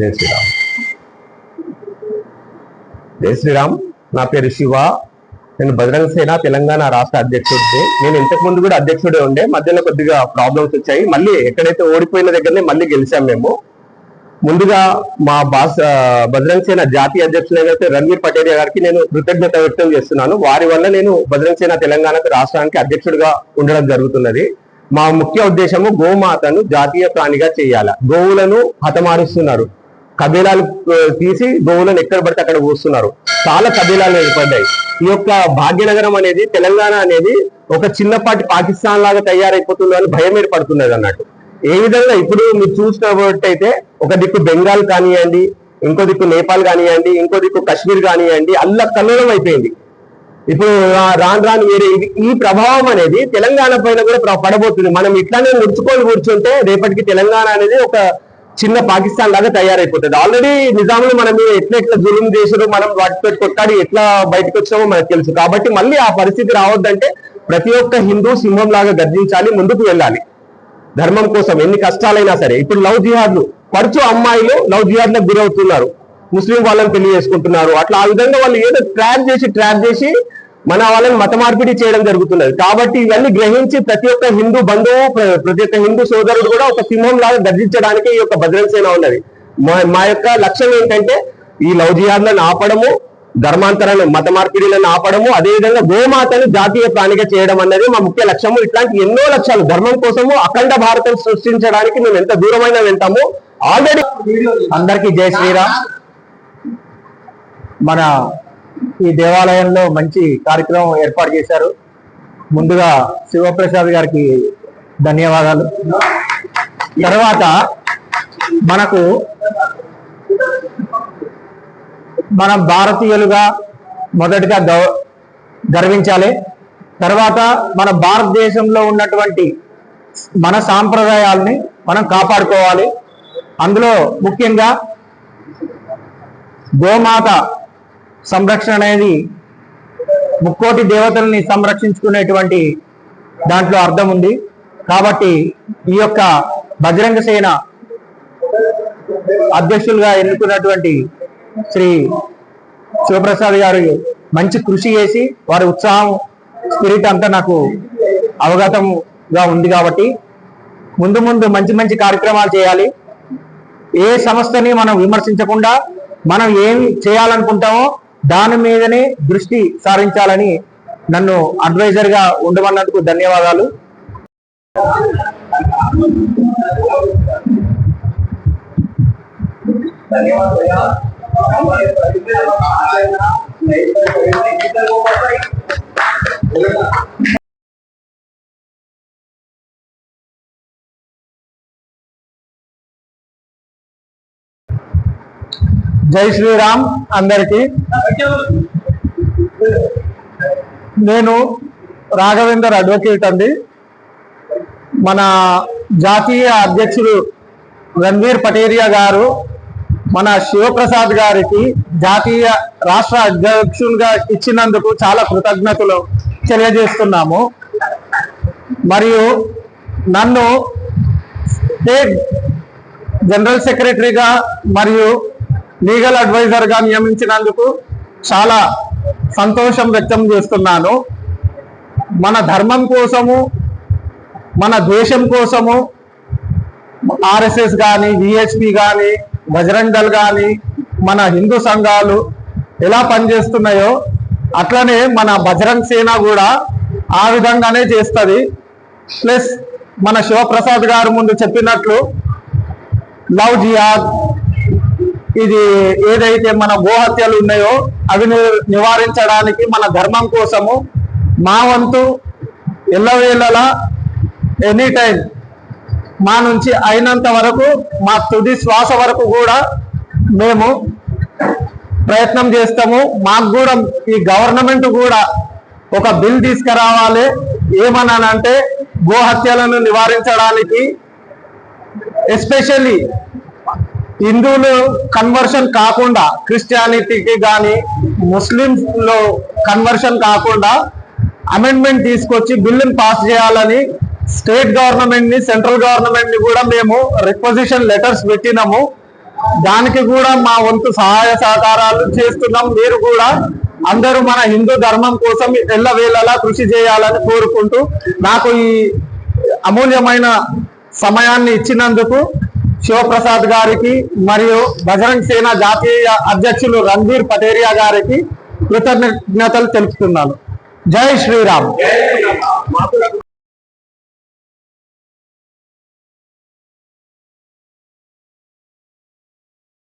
జై శ్రీరామ్. జై శ్రీరామ్. నా పేరు శివ. నేను బజరంగ సేన తెలంగాణ రాష్ట్ర అధ్యక్షుడిని. నేను ఇంతకు ముందు కూడా అధ్యక్షుడే ఉండే. మధ్యలో కొద్దిగా ప్రాబ్లమ్స్ వచ్చాయి. మళ్ళీ ఎక్కడైతే ఓడిపోయిన దగ్గరనే మళ్ళీ గెలిచాం మేము. ముందుగా మా బాస్ ఆ, బజరంగ సేన జాతీయ అధ్యక్షులు ఏదైతే రణ్వీర్ పటేరియా గారికి నేను కృతజ్ఞత వ్యక్తం చేస్తున్నాను. వారి వల్ల నేను బజరంగ సేన తెలంగాణకు రాష్ట్రానికి అధ్యక్షుడిగా ఉండడం జరుగుతున్నది. మా ముఖ్య ఉద్దేశము గోమాతను జాతీయ ప్రాణిగా చేయాలి. గోవులను హతమారుస్తున్నారు. కబీలాలు తీసి గోవులను ఎక్కడ పడితే అక్కడ కూస్తున్నారు చాలా కబీలాలు ఏర్పడ్డాయి. ఈ యొక్క భాగ్యనగరం అనేది తెలంగాణ అనేది ఒక చిన్నపాటి పాకిస్తాన్ లాగా తయారైపోతుందో అని భయం ఏర్పడుతున్నది అన్నట్టు. ఏ విధంగా ఇప్పుడు మీరు చూసినట్టయితే ఒక దిక్కు బెంగాల్ కానివ్వండి ఇంకో దిక్కు నేపాల్ కానివ్వండి ఇంకో దిక్కు కాశ్మీర్ కానివ్వండి అల్ల కల్లోలం అయిపోయింది. ఇప్పుడు రాను రాను వేరే ఇది ఈ ప్రభావం అనేది తెలంగాణ పైన కూడా పడబోతుంది. మనం ఇట్లానే ముడుచుకొని కూర్చుంటే రేపటికి తెలంగాణ అనేది ఒక చిన్న పాకిస్తాన్ లాగా తయారైపోతుంది. ఆల్రెడీ నిజాములు మనం ఎట్లా ఎట్లా జులుం చేసారో మనం వాటితో కొట్టాడి ఎట్లా బయటకు వచ్చామో మనకు తెలుసు. కాబట్టి మళ్ళీ ఆ పరిస్థితి రావద్దంటే ప్రతి ఒక్క హిందూ సింహం లాగా గర్జించాలి ముందుకు వెళ్ళాలి. ధర్మం కోసం ఎన్ని కష్టాలైనా సరే. ఇప్పుడు లవ్ జిహాద్లు పరచు అమ్మాయిలు లవ్ జిహాద్లకు గురవుతున్నారు. ముస్లిం వాళ్ళని పెళ్ళి చేసుకుంటున్నారు. అట్లా ఆ విధంగా వాళ్ళు ఏదో ట్రాప్ చేసి ట్రాప్ చేసి మన వాళ్ళని మత మార్పిడి చేయడం జరుగుతున్నది. కాబట్టి ఇవన్నీ గ్రహించి ప్రతి ఒక్క హిందూ బంధువు ప్రతి ఒక్క హిందూ సోదరుడు కూడా ఒక సింహం లాగా గర్జించడానికి ఈ యొక్క భద్రం సేన ఉన్నది. మా మా యొక్క లక్ష్యం ఏంటంటే ఈ లవ్ జిహాద్లను ఆపడము ధర్మాంతరాలను మత మార్పిడిలను ఆపడము అదేవిధంగా గోమాతను జాతీయ ప్రాణిగా చేయడం అనేది మా ముఖ్య లక్ష్యము. ఇట్లాంటి ఎన్నో లక్ష్యాలు ధర్మం కోసము అఖండ భారతం సృష్టించడానికి మేము ఎంత దూరమైనా వెళ్తాము. ఆల్రెడీ అందరికీ జయ శ్రీరామ్. మన ఈ దేవాలయంలో మంచి కార్యక్రమం ఏర్పాటు చేశారు. ముందుగా శివప్రసాద్ గారికి ధన్యవాదాలు. తర్వాత మనకు మనం భారతీయులుగా మొదటిగా గౌ గర్వించాలి. తర్వాత మన భారతదేశంలో ఉన్నటువంటి మన సాంప్రదాయాల్ని మనం కాపాడుకోవాలి. అందులో ముఖ్యంగా గోమాత సంరక్షణ అనేది ముక్కోటి దేవతల్ని సంరక్షించుకునేటువంటి దాంట్లో అర్థం ఉంది. కాబట్టి ఈ యొక్క బజరంగ సేన అధ్యక్షులుగా ఎన్నుకున్నటువంటి శ్రీ శివప్రసాద్ గారు మంచి కృషి చేసి వారి ఉత్సాహం స్పిరిట్ అంతా నాకు అవగతంగా ఉంది కాబట్టి ముందు ముందు మంచి మంచి కార్యక్రమాలు చేయాలి. ఏ సంస్థని మనం విమర్శించకుండా మనం ఏం చేయాలనుకుంటామో దాని మీదనే దృష్టి సారించాలని నన్ను అడ్వైజర్గా ఉండమన్నందుకు ధన్యవాదాలు. జై శ్రీరామ్ అందరికీ. నేను రాఘవేందర్ అడ్వకేట్ అండి. మన జాతీయ అధ్యక్షుడు రణ్వీర్ పటేరియా గారు మన శివప్రసాద్ గారికి జాతీయ రాష్ట్ర అధ్యక్షునిగా ఇచ్చినందుకు చాలా కృతజ్ఞతలు తెలియజేస్తున్నాము. మరియు నన్ను స్టేట్ జనరల్ సెక్రటరీగా మరియు లీగల్ అడ్వైజర్గా నియమించినందుకు చాలా సంతోషం వ్యక్తం చేస్తున్నాను. మన ధర్మం కోసము మన దేశం కోసము ఆర్ఎస్ఎస్ కానీ విహెచ్పి కానీ బజరంగ్ దళ్ కానీ మన హిందూ సంఘాలు ఎలా పనిచేస్తున్నాయో అట్లనే మన బజరంగ్ సేన కూడా ఆ విధంగానే చేస్తుంది. ప్లస్ మన శివప్రసాద్ గారు ముందు చెప్పినట్లు లవ్ జియాద్ ఇది ఏదైతే మన గోహత్యలు ఉన్నాయో అవి నివారించడానికి మన ధర్మం కోసము మా వంతు ఎల్లవేళలా ఎనీ టైం మా నుంచి అయినంత వరకు మా తుది శ్వాస వరకు కూడా మేము ప్రయత్నం చేస్తాము. మాకు కూడా ఈ గవర్నమెంట్ కూడా ఒక బిల్ తీసుకురావాలి. ఏమన్నానంటే గోహత్యలను నివారించడానికి ఎస్పెషల్లీ హిందువులు కన్వర్షన్ కాకుండా క్రిస్టియానిటీకి కానీ ముస్లిమ్స్లో కన్వర్షన్ కాకుండా అమెండ్మెంట్ తీసుకొచ్చి బిల్లుని పాస్ చేయాలని స్టేట్ గవర్నమెంట్ని సెంట్రల్ గవర్నమెంట్ని కూడా మేము రిక్వజిషన్ లెటర్స్ పెట్టినాము. దానికి కూడా మా వంతు సహాయ సహకారాలు చేస్తున్నాం. మీరు కూడా అందరూ మన హిందూ ధర్మం కోసం ఎల్లవేళలా కృషి చేయాలని కోరుకుంటూ నాకు ఈ అమూల్యమైన సమయాన్ని ఇచ్చినందుకు శివప్రసాద్ గారికి మరియు బజరంగ్ సేన జాతీయ అధ్యక్షులు రణ్వీర్ పటేరియా గారికి కృతజ్ఞతలు తెలుపుతున్నాను. జై శ్రీరామ్.